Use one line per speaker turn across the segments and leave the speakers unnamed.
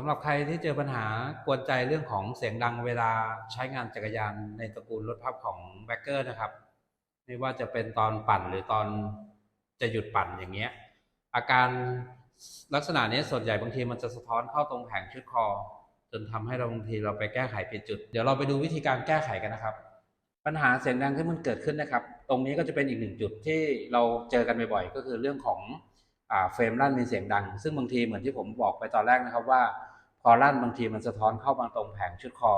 สำหรับใครที่เจอปัญหากวนใจเรื่องของเสียงดังเวลาใช้งานจักรยานในตระกูลรถพับของแบ็กเกอร์นะครับ ไม่ว่าจะเป็นตอนปั่นหรือตอนจะหยุดปั่นอย่างเงี้ย อาการลักษณะนี้ส่วนใหญ่บางทีมันจะสะท้อนเข้าตรงแผงชุดคอ จนทำให้เราบางทีเราไปแก้ไขผิดจุด เดี๋ยวเราไปดูวิธีการแก้ไขกันนะครับ ปัญหาเสียงดังที่มันเกิดขึ้นนะครับ ตรงนี้ก็จะเป็นอีกหนึ่งจุดที่เราเจอกันบ่อยๆก็คือเรื่องของ เฟรมลั่นมีเสียงดัง ซึ่งบางทีเหมือนที่ผมบอกไปตอนแรกนะครับว่า พอลั่นบางทีมันสะท้อนเข้ามาตรงแผงชุดคอ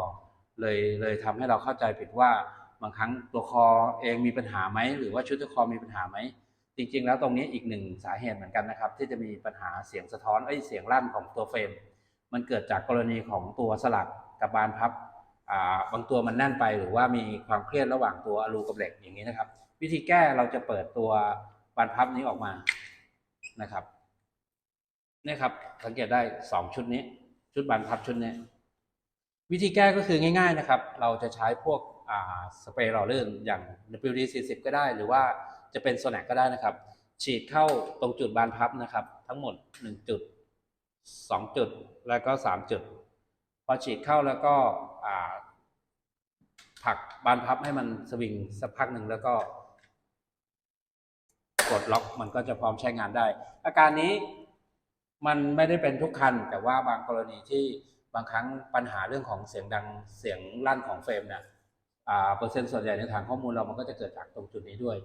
เลยเลยทำให้เราเข้าใจผิดว่าบางครั้งตัวคอเองมีปัญหาไหมหรือว่าชุดคอมีปัญหาไหมจริง ๆ แล้วตรงนี้อีกหนึ่งสาเหตุเหมือนกันนะครับ ที่จะมีปัญหาเสียงสะท้อนเอ้ยเสียงลั่นของตัวเฟรม มันเกิดจากกรณีของตัวสลักกับบานพับอ่าบางตัวมันแน่นไปหรือว่ามีความเครียดระหว่างตัวอลูกับเหล็กอย่างนี้นะครับ วิธีแก้เราจะเปิดตัวบานพับนี้ออกมา นะครับนี่ครับ สังเกตได้สองชุดนี้ ชุดบานพับชุดนี้ วิธีแก้ก็คือง่าย ๆนะครับ เราจะใช้พวกสเปรย์หล่อลื่นอย่าง WD 40 ก็ได้ หรือว่าจะเป็นโซแนกก็ได้นะครับ ฉีดเข้าตรงจุดบานพับนะครับ ทั้งหมด 1 จุด 2 จุดแล้วก็ 3 จุด พอฉีดเข้าแล้วก็ผักบานพับให้มันสวิงสักพักหนึ่งแล้วก็ กดล็อกมันก็จะพร้อมใช้งานได้ อาการนี้มันไม่ได้เป็นทุกคัน แต่ว่าบางกรณีที่บางครั้งปัญหาเรื่องของเสียงดังเสียงลั่นของเฟรมเนี่ยอ่าเปอร์เซ็นต์ส่วนใหญ่ในฐานข้อมูลเรามันก็จะเกิดจากตรงจุดนี้ด้วย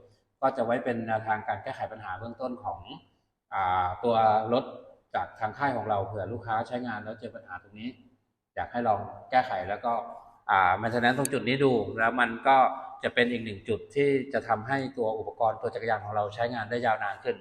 ก็จะไว้เป็นแนวทางการแก้ไขปัญหาเบื้องต้นของอาตัวรถจากทางค่ายของเราเผื่อลูกค้าใช้งานแล้วเจอปัญหาตรงนี้ อยากให้ลองแก้ไขแล้วก็อ่ามันฉะนั้นตรงจุดนี้ดู แล้วมันก็ จะเป็นอีกหนึ่งจุดที่จะทำให้ตัวอุปกรณ์ตัวจักรยานของเราใช้งานได้ยาวนานขึ้น